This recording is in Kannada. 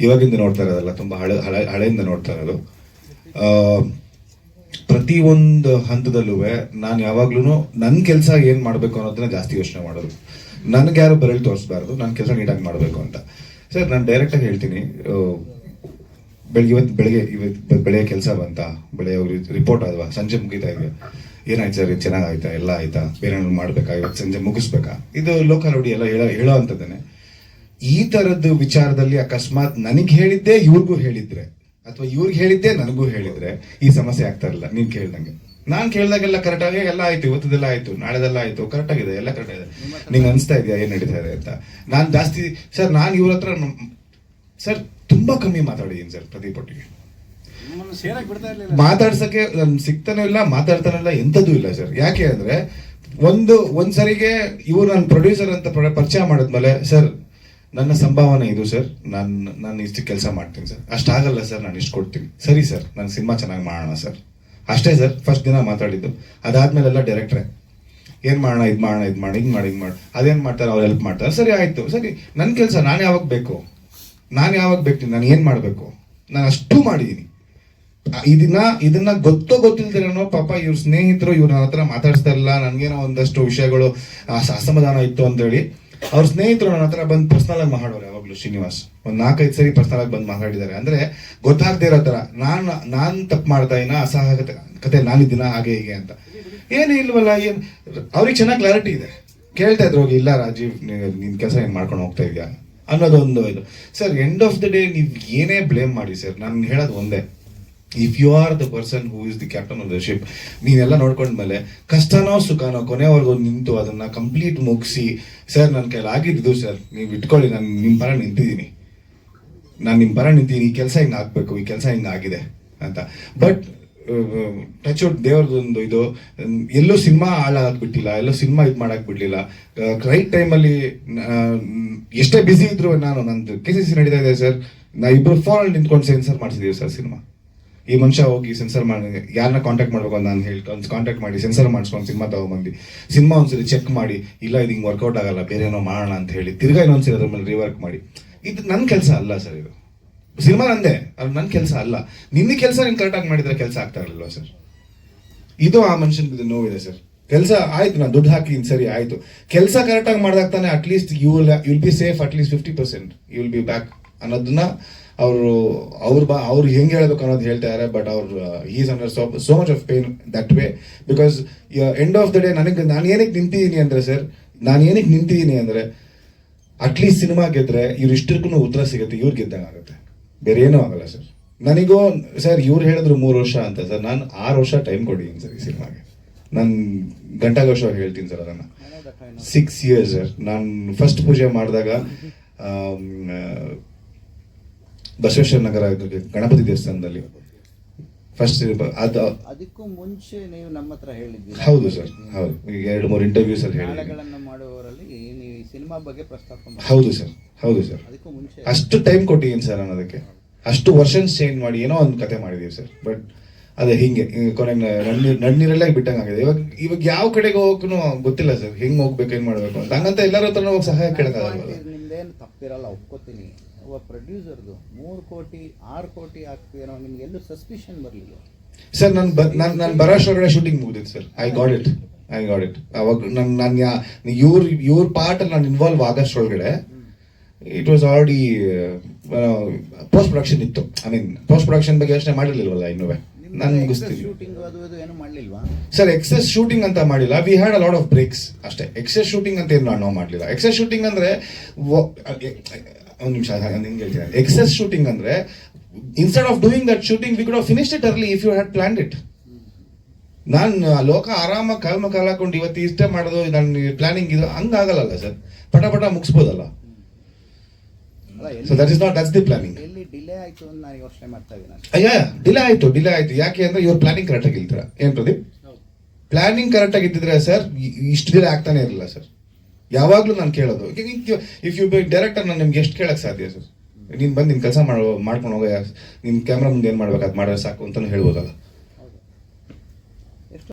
ಇವಾಗಿಂದ ನೋಡ್ತಾ ಇರೋದಲ್ಲ ತುಂಬ ಹಳೆ ಹಳೆ ಹಳೆಯಿಂದ ನೋಡ್ತಾ ಇರೋದು. ಆ, ಒಂದು ಹಂತದಲ್ಲೂ ನಾನು ಯಾವಾಗ್ಲೂ ನನ್ನ ಕೆಲಸ ಏನು ಮಾಡಬೇಕು ಅನ್ನೋದನ್ನ ಜಾಸ್ತಿ ಯೋಚನೆ ಮಾಡೋದು. ನನಗೆ ಯಾರು ಬರಲಿ ತೋರಿಸ್ಬಾರ್ದು ನನ್ನ ಕೆಲಸ ನೀಟಾಗಿ ಮಾಡಬೇಕು ಅಂತ. ಸರ್ ನಾನು ಡೈರೆಕ್ಟಾಗಿ ಹೇಳ್ತೀನಿ ಬೆಳಿಗ್ಗೆ ಇವತ್ತು ಬೆಳಿಗ್ಗೆ ಇವತ್ತು ಬೆಳೆಯ ಕೆಲಸ ಬಂತ ಬೆಳೆಯ ರಿಪೋರ್ಟ್ ಆದ್ವಾ ಸಂಜೆ ಮುಗಿತಾ ಇದೆ. ಏನಾಯ್ತು ಸರ್ ಚೆನ್ನಾಗಾಯ್ತಾ ಎಲ್ಲ ಆಯ್ತಾ ಬೇರೆ ಮಾಡಬೇಕಾ ಇವತ್ತು ಸಂಜೆ ಮುಗಿಸ್ಬೇಕಾ? ಇದು ಲೋಕಲ್ ಎಲ್ಲ ಹೇಳೋ ಹೇಳೋ ಅಂಥದ್ದೇನೆ ಈ ತರದ್ದು ವಿಚಾರದಲ್ಲಿ ಅಕಸ್ಮಾತ್ ನನಗೆ ಹೇಳಿದ್ದೆ ಇವ್ರಿಗೂ ಹೇಳಿದ್ರೆ ಅಥವಾ ಇವ್ರಿಗೆ ಹೇಳಿದ್ದೆ ನನಗೂ ಹೇಳಿದ್ರೆ ಈ ಸಮಸ್ಯೆ ಆಗ್ತಾ ಇರಲಿಲ್ಲ ನೀನ್ ಕೇಳ್ದಂಗೆ. ನಾನ್ ಕೇಳ್ದಾಗೆಲ್ಲ ಕರೆಕ್ಟ್ ಆಗಿ ಎಲ್ಲ ಆಯ್ತು ಇವತ್ತದೆಲ್ಲ ಆಯ್ತು ನಾಳೆದೆಲ್ಲ ಆಯ್ತು ಕರೆಕ್ಟ್ ಆಗಿದೆ ಎಲ್ಲ ಕರೆಕ್ಟ್ ಆಗಿದೆ. ನಿಂಗೆ ಅನಿಸ್ತಾ ಇದೆಯಾ ಏನ್ ನಡೀತಾ ಇದೆ ಅಂತ? ನಾನ್ ಜಾಸ್ತಿ ಸರ್ ನಾನ್ ಇವ್ರ ಹತ್ರ ಸರ್ ತುಂಬಾ ಕಮ್ಮಿ ಮಾತಾಡಿದೀನಿ ಸರ್ ಪ್ರದೀಪ್ ಒಟ್ಟಿಗೆ. ಮಾತಾಡ್ಸಕ್ಕೆ ನನ್ ಸಿಗ್ತಾನೆ ಇಲ್ಲ ಮಾತಾಡ್ತಾನೆ ಇಲ್ಲ ಎಂತದೂ ಇಲ್ಲ ಸರ್. ಯಾಕೆ ಅಂದ್ರೆ ಒಂದು ಒಂದ್ಸರಿಗೆ ಇವ್ರು ನನ್ನ ಪ್ರೊಡ್ಯೂಸರ್ ಅಂತ ಪ್ರ- ಪರಿಚಯ ಮಾಡಿದ್ಮೇಲೆ ಸರ್ ನನ್ನ ಸಂಭಾವನೆ ಇದು, ಸರ್. ನಾನು ನಾನು ಇಷ್ಟು ಕೆಲಸ ಮಾಡ್ತೀನಿ, ಸರ್. ಅಷ್ಟಾಗಲ್ಲ, ಸರ್. ನಾನು ಇಷ್ಟು ಕೊಡ್ತೀನಿ. ಸರಿ, ಸರ್. ನಾನು ಸಿನಿಮಾ ಚೆನ್ನಾಗಿ ಮಾಡೋಣ, ಸರ್. ಅಷ್ಟೇ, ಸರ್. ಫಸ್ಟ್ ದಿನ ಮಾತಾಡಿದ್ದು. ಅದಾದ್ಮೇಲೆಲ್ಲ ಡೈರೆಕ್ಟ್ರೆ, ಏನು ಮಾಡೋಣ, ಇದು ಮಾಡೋಣ, ಇದು ಮಾಡಿ ಹಿಂಗೆ ಮಾಡಿ ಹಿಂಗೆ ಮಾಡಿ. ಅದೇನ್ ಮಾಡ್ತಾರೆ? ಅವ್ರು ಹೆಲ್ಪ್ ಮಾಡ್ತಾರೆ. ಸರಿ, ಆಯ್ತು. ಸರಿ. ನನ್ನ ಕೆಲಸ, ನಾನು ಯಾವಾಗ ಬೇಕು? ನಾನು ಯಾವಾಗ ಬೇಕು? ನಾನು ಏನು ಮಾಡಬೇಕು? ನಾನು ಅಷ್ಟು ಮಾಡಿದ್ದೀನಿ ಇದನ್ನ ಇದನ್ನ ಗೊತ್ತೋ ಗೊತ್ತಿಲ್ದಿರೋನೋ ಪಾಪ ಇವ್ರ ಸ್ನೇಹಿತರು ಇವ್ರ ಹತ್ರ ಮಾತಾಡಿಸ್ತಾ ಇಲ್ಲ ನನಗೇನೋ ಒಂದಷ್ಟು ವಿಷಯಗಳು ಅಸಮಾಧಾನ ಇತ್ತು ಅಂತೇಳಿ ಅವ್ರ ಸ್ನೇಹಿತರು ನನ್ನ ಹತ್ರ ಬಂದು ಪರ್ಸನಲ್ ಆಗಿ ಮಾತಾಡೋರು ಯಾವಾಗ್ಲೂ, ಶ್ರೀನಿವಾಸ್. ಒಂದು ನಾಲ್ಕೈದು ಸರಿ ಪರ್ಸನಲ್ ಆಗಿ ಬಂದು ಮಾತಾಡಿದ್ದಾರೆ. ಅಂದ್ರೆ ಗೊತ್ತಾಗದೇ ಇರೋ ತರ ನಾನು ನಾನು ತಪ್ಪು ಮಾಡ್ತಾ ಇನ್ನ ಅಸಹಾಯಕತೆ, ಕತೆ ದಿನ ಹಾಗೆ ಹೀಗೆ ಅಂತ. ಏನು ಇಲ್ವಲ್ಲ, ಏನು, ಅವ್ರಿಗೆ ಚೆನ್ನಾಗಿ ಕ್ಲಾರಿಟಿ ಇದೆ. ಕೇಳ್ತಾ ಇದ್ರು, ಹೋಗಿ, ಇಲ್ಲ ರಾಜೀವ್, ನೀನು, ನಿನ್ ಕೆಲಸ ಏನು ಮಾಡ್ಕೊಂಡು ಹೋಗ್ತಾ ಇದೆಯಾ ಅನ್ನೋದೊಂದು ಇದು. Sir end of the day ನೀವು ಏನೇ ಬ್ಲೇಮ್ ಮಾಡಿ ಸರ್, ನಾನು ಹೇಳೋದು ಒಂದೇ. If you are the person who is the captain of the ship ನೀವೆಲ್ಲ ನೋಡ್ಕೊಂಡ್ಮೇಲೆ ಕಷ್ಟನೋ ಸುಖನೋ ಕೊನೆವರೆಗೂ ನಿಂತು ಅದನ್ನ ಕಂಪ್ಲೀಟ್ ಮುಗಿಸಿ ಸರ್ ನನ್ನ ಕೈಲಿ ಆಗಿದ್ದು ಸರ್ ನೀವು ಇಟ್ಕೊಳ್ಳಿ, ನಾನು ನಿಮ್ಮ ಪರ ನಿಂತಿದ್ದೀನಿ. ನಾನು ನಿಮ್ಮ ಪರ ನಿಂತೀನಿ ಈ ಕೆಲಸ ಹಿಂಗೆ ಆಗಬೇಕು, ಈ ಕೆಲಸ ಹಿಂಗೆ ಆಗಿದೆ ಅಂತ. ಬಟ್ ಟಚ್ ಔಟ್ ದೇವ್ರದೊಂದು ಇದು, ಎಲ್ಲೂ ಸಿನಿಮಾ ಹಾಳಾಗಕ್ ಬಿಟ್ಟಿಲ್ಲ, ಎಲ್ಲೂ ಸಿನಿಮಾ ಇದು ಮಾಡಕ್ ಬಿಡ್ಲಿಲ್ಲ. ರೈಟ್ ಟೈಮಲ್ಲಿ ಎಷ್ಟೇ ಬ್ಯುಸಿ ಇದ್ರು ನಾನು, ನಂದು ಕೆ ಸಿ ಸಿ ನಡೀತಾ ಇದೆ ಸರ್ ನಾ ಇಬ್ರು ಫೋನಲ್ಲಿ ನಿಂತ್ಕೊಂಡು ಸೆನ್ಸರ್ ಮಾಡ್ಸಿದ್ದೀವಿ ಸರ್ ಸಿನಿಮಾ. ಈ ಮನುಷ್ಯ ಹೋಗಿ ಸೆನ್ಸರ್ ಮಾಡಿ, ಯಾರನ್ನ ಕಾಂಟ್ಯಾಕ್ಟ್ ಮಾಡ್ಬೇಕು ಅಂತ ನಾನು ಹೇಳಿ ಕಾಂಟ್ಯಾಕ್ಟ್ ಮಾಡಿ, ಸೆನ್ಸರ್ ಮಾಡಿಸ್ಕೊಂಡು ಸಿನಿಮಾ ತಗೊಂಬಂದು ಸಿನಿಮಾ ಒಂದ್ಸರಿ ಚೆಕ್ ಮಾಡಿ, ಇಲ್ಲ ಇದು ಹಿಂಗೆ ವರ್ಕೌಟ್ ಆಗಲ್ಲ, ಬೇರೆ ಏನೋ ಮಾಡೋಣ ಅಂತ ಹೇಳಿ, ತಿರ್ಗಾ ಇನ್ನೊಂದ್ಸರಿ ಅದ್ರ ಮೇಲೆ ರಿವರ್ಕ್ ಮಾಡಿ. ಇದು ನನ್ನ ಕೆಲಸ ಅಲ್ಲ ಸರ್ ಇದು. ಸಿನಿಮಾ ನಂದೇ, ಅದು ನನ್ನ ಕೆಲಸ ಅಲ್ಲ. ನಿನ್ನ ಕೆಲಸ ನೀನು ಕರೆಕ್ಟಾಗಿ ಮಾಡಿದ್ರೆ ಕೆಲಸ ಆಗ್ತಾ ಇರಲಿಲ್ಲ ಸರ್? ಇದು ಆ ಮನುಷ್ಯನ ನೋವಿದೆ ಸರ್. ಕೆಲಸ ಆಯ್ತು, ನಾನು ದುಡ್ಡು ಹಾಕಿ ಸರಿ ಆಯ್ತು. ಕೆಲಸ ಕರೆಕ್ಟಾಗಿ ಮಾಡಿದಾಗ ತಾನೆ at least you will will be safe at least fifty percent you will be back ಅನ್ನೋದನ್ನ ಅವರು ಅವ್ರು ಬಾ ಅವ್ರು ಹೆಂಗೆ ಹೇಳಬೇಕು ಅನ್ನೋದು ಹೇಳ್ತಾ ಇದ್ದಾರೆ ಬಟ್ ಅವ್ರು is under so so much of pain that way because end of the day ನನಗೆ ನಾನು ಏನಕ್ಕೆ ನಿಂತಿದ್ದೀನಿ ಅಂದರೆ ಸರ್ ನಾನು ಏನಕ್ಕೆ ನಿಂತಿದ್ದೀನಿ ಅಂದರೆ ಅಟ್ಲೀಸ್ಟ್ ಸಿನಿಮಾ ಗೆದ್ರೆ ಇವ್ರು ಇಷ್ಟಕ್ಕೂ ಉತ್ತರ ಸಿಗುತ್ತೆ ಇವ್ರು ಗೆದ್ದಂಗೆ ಆಗುತ್ತೆ ಬೇರೆ ಏನೂ ಆಗಲ್ಲ ಸರ್ ನನಗೂ ಸರ್ ಇವ್ರು ಹೇಳಿದ್ರು ಮೂರು ವರ್ಷ ಅಂತ ಸರ್ ನಾನು ಆರು ವರ್ಷ ಟೈಮ್ ಕೊಟ್ಟಿದ್ದೀನಿ ಸರ್ ಈ ಸಿನಿಮಾಗೆ ನಾನು ಗಂಟಾಘೋಷವಾಗಿ ಹೇಳ್ತೀನಿ ಸರ್ ಅದನ್ನು. ಸಿಕ್ಸ್ ಇಯರ್ಸ್ ಸರ್ ನಾನು ಫಸ್ಟ್ ಪೂಜೆ ಮಾಡಿದಾಗ ಆ, ಬಸವೇಶ್ವರ ನಗರ ಗಣಪತಿ ದೇವಸ್ಥಾನದಲ್ಲಿ. ಫಸ್ಟ್ ಅದು ಅದಕ್ಕೂ ಮುಂಚೆ ನೀವು ನಮ್ಮ ಹತ್ರ ಹೇಳಿದ್ದೀರಿ? ಹೌದು ಸರ್ ಹೌದು. ಈಗ ಎರಡು ಮೂರು ಇಂಟರ್ವ್ಯೂಸ್ ಅಲ್ಲಿ ಹೇಳಿದ್ದೀನಿ. ನಾಳೆಗಳನ್ನು ಮಾಡುವವರಲ್ಲಿ ನೀವು ಈ ಸಿನಿಮಾ ಬಗ್ಗೆ ಪ್ರಸ್ತಾಪ ಹೌದು ಸರ್ ಹೌದು ಸರ್. ಅದಕ್ಕೂ ಮುಂಚೆ. ಅಷ್ಟು ಟೈಮ್ ಕೊಟ್ಟಿದ್ದೀನಿ ಸರ್ ನಾನು ಅದಕ್ಕೆ? ಅಷ್ಟು ವರ್ಷನ್ಸ್ ಚೇಂಜ್ ಮಾಡಿ ಏನೋ ಒಂದು ಕತೆ ಮಾಡಿದೀವಿ ಸರ್. ಬಟ್ ಅದೇ ಹಿಂಗೆ ಕೊನೆ ಕೊನೆಗೆ ನನ್ನೀರ್ ನನ್ನೀರಲ್ಲೇ ಬಿಟ್ಟಂಗೆ ಆಗಿದೆ. ಇವಾಗ ಇವಾಗ ಯಾವ ಕಡೆಗೆ ಹೋಗಕ್ಕೂ ಗೊತ್ತಿಲ್ಲ ಸರ್. ಹೆಂಗೆ ಹೋಗ್ಬೇಕು ಏನು ಮಾಡಬೇಕು ಅಂತ. ಹಂಗಂತ ಎಲ್ಲರ ಹತ್ರ ಹೋಗಿ ಸಹಾಯ ಕೇಳಕ್ಕಾಗಲ್ಲ ತಪ್ಪಿರಲ್ಲ ಒಪ್ಕೋತೀನಿ. ಒಬ್ಬ ಪ್ರೊಡ್ಯೂಸರ್ದು ಮೂರು ಕೋಟಿ ಆರು ಕೋಟಿ ಆಗ್ತೀನೋ ನಿಮ್ಗೆ ಎಲ್ಲೂ ಸಸ್ಪಿಷನ್ ಬರಲಿಲ್ಲ ಸರ್ ನಾನು ನಾನು ನಾನು ಬರೋಷ್ಟೊಳಗಡೆ shooting ಮುಗಿದಿತ್ತು sir. I got it I got it ಅವಾಗ ನನ್ನ ನಾನು ಯಾ ಇವ್ರ ಇವ್ರ ಪಾರ್ಟ್ ಅಲ್ಲಿ ನಾನು ಇನ್ವಾಲ್ವ್ ಒಳಗಡೆ it was already post production ಇತ್ತು. ಐ ಮೀನ್ ಪೋಸ್ಟ್ ಪ್ರೊಡಕ್ಷನ್ ಬಗ್ಗೆ ಯೋಚನೆ ಮಾಡಿರ್ಲಿಲ್ವಲ್ಲ ಇನ್ನೂ ನಾನು ಮುಗಿಸ್ತೀನಿ. ಸರ್ ಎಕ್ಸೆಸ್ ಶೂಟಿಂಗ್ ಅಂತ ಮಾಡಿಲ್ಲ. We had a lot of breaks ಅಷ್ಟೇ. ಎಕ್ಸೆಸ್ ಶೂಟಿಂಗ್ ಅಂತ ಏನು ನಾವು ಮಾಡಲಿಲ್ಲ. ಎಕ್ಸೆಸ್ ಶೂಟಿಂಗ್ ಅಂದ್ರೆ ಒಂದು ನಿಮಿಷ ಹಿಂಗೆ ಹೇಳ್ತೀನಿ ಎಕ್ಸೆಸ್ ಶೂಟಿಂಗ್ ಅಂದ್ರೆ instead of doing that shooting we could finish it early if you had plan it ನಾನು ಲೋಕ ಆರಾಮಾಗಿ ಕಾಲ್ಮ ಕಾಲ ಹಾಕೊಂಡು ಇವತ್ತು ಇಷ್ಟೇ ಮಾಡೋದು ನನ್ನ ಪ್ಲಾನಿಂಗ್ ಇದು ಹಂಗಾಗಲ್ಲ ಸರ್. ಪಟ ಪಟ ಮುಗಿಸ್ಬೋದಲ್ಲ. So that is not that's the planning delay ಆಯ್ತು ಅಂತ ನಾನು ಯೋಚನೆ ಮಾಡ್ತಾ ಇದ್ದೀನಿ ಅಯ್ಯ ಡಿಲೇ ಆಯ್ತು ಡಿಲೇ ಆಯ್ತು. ಯಾಕೆ ಅಂದ್ರೆ ಇವ್ರ ಪ್ಲಾನಿಂಗ್ ಕರೆಕ್ಟ್ ಆಗಿ ಇಲ್ತೀರ ಏನ್ ಪ್ರದೀಪ್? ಪ್ಲಾನಿಂಗ್ ಕರೆಕ್ಟ್ ಆಗಿದ್ದಿದ್ರೆ ಸರ್ ಇಷ್ಟು ದಿನ ಆಗ್ತಾನೆ ಇರಲಿಲ್ಲ ಸರ್. ಯಾವಾಗ್ಲೂ ನಾನು ಕೇಳೋದು. ಇಫ್ ಯು ಬಿ ಡೈರೆಕ್ಟರ್ ನಾನು ನಿಮ್ಗೆ ಎಷ್ಟು ಕೇಳಕ್ ಸಾಧ್ಯ ಸರ್? ನೀನು ಬಂದು ನಿನ್ ಕೆಲಸ ಮಾಡೋ, ಮಾಡ್ಕೊಂಡು ಹೋಗ ನಿಮ್ಮ ಕ್ಯಾಮ್ರಾ ಮುಂದೆ ಏನು ಮಾಡ್ಬೇಕು ಅದು ಮಾಡಿದ್ರೆ ಸಾಕು ಅಂತಾನು ಹೇಳ್ಬೋದಲ್ಲ.